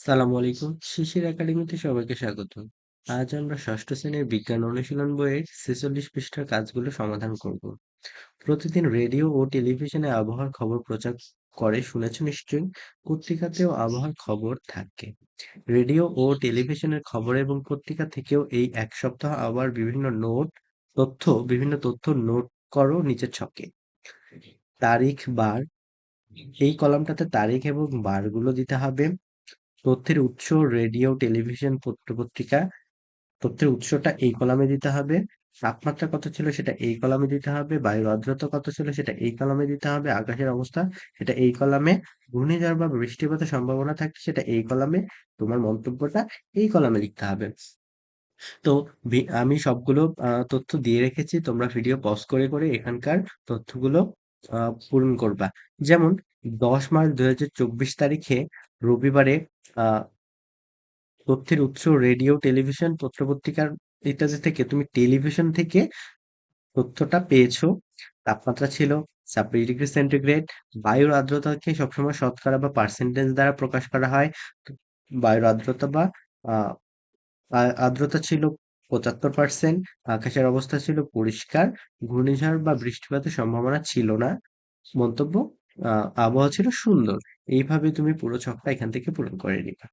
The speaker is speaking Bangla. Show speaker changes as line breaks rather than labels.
সালামু আলাইকুম। শিশির একাডেমিতে সবাইকে স্বাগত। আজ আমরা ষষ্ঠ শ্রেণির বিজ্ঞান অনুশীলন বইয়ের ছেচল্লিশ পৃষ্ঠার কাজগুলো সমাধান করব। প্রতিদিন রেডিও ও টেলিভিশনে আবহাওয়ার খবর প্রচার করে শুনেছ নিশ্চয়ই? পত্রিকাতেও আবহাওয়ার খবর থাকে। রেডিও ও টেলিভিশনের খবর এবং পত্রিকা থেকেও এই এক সপ্তাহ আবার বিভিন্ন নোট, তথ্য, বিভিন্ন তথ্য নোট করো নিচের ছকে। তারিখ, বার। এই কলামটাতে তারিখ এবং বারগুলো দিতে হবে। তথ্যের উৎস, রেডিও, টেলিভিশন, পত্র-পত্রিকা। তথ্যের উৎসটা এই কলামে দিতে হবে। তাপমাত্রা কত ছিল সেটা এই কলামে দিতে হবে। বায়ুর আর্দ্রতা কত ছিল সেটা এই কলামে দিতে হবে। আকাশের অবস্থা সেটা এই কলামে। ঘূর্ণিঝড় বা বৃষ্টিপাতের সম্ভাবনা থাকলে সেটা এই কলামে। তোমার মন্তব্যটা এই কলামে লিখতে হবে। তো আমি সবগুলো তথ্য দিয়ে রেখেছি। তোমরা ভিডিও পজ করে করে এখানকার তথ্যগুলো পূরণ করবা। যেমন দশ মার্চ দুই হাজার চব্বিশ তারিখে রবিবারে তথ্যের উৎস রেডিও, টেলিভিশন, পত্রপত্রিকার ইত্যাদি থেকে তুমি টেলিভিশন থেকে তথ্যটা পেয়েছ। তাপমাত্রা ছিল ছাব্বিশ ডিগ্রি সেন্টিগ্রেড। বায়ুর আর্দ্রতাকে সবসময় শতকরা বা পার্সেন্টেজ দ্বারা প্রকাশ করা হয়। বায়ুর আর্দ্রতা বা আর্দ্রতা ছিল পঁচাত্তর পার্সেন্ট আকাশের অবস্থা ছিল পরিষ্কার। ঘূর্ণিঝড় বা বৃষ্টিপাতের সম্ভাবনা ছিল না। মন্তব্য? আবহাওয়া ছিল সুন্দর। এইভাবে তুমি পুরো ছকটা এখান থেকে পূরণ করে নিবা।